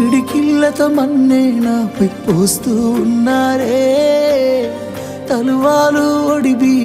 పిడికిళ్ళతో మన్నే నాపై పోస్తూ ఉన్నారే. తలువాలు ఒడిబి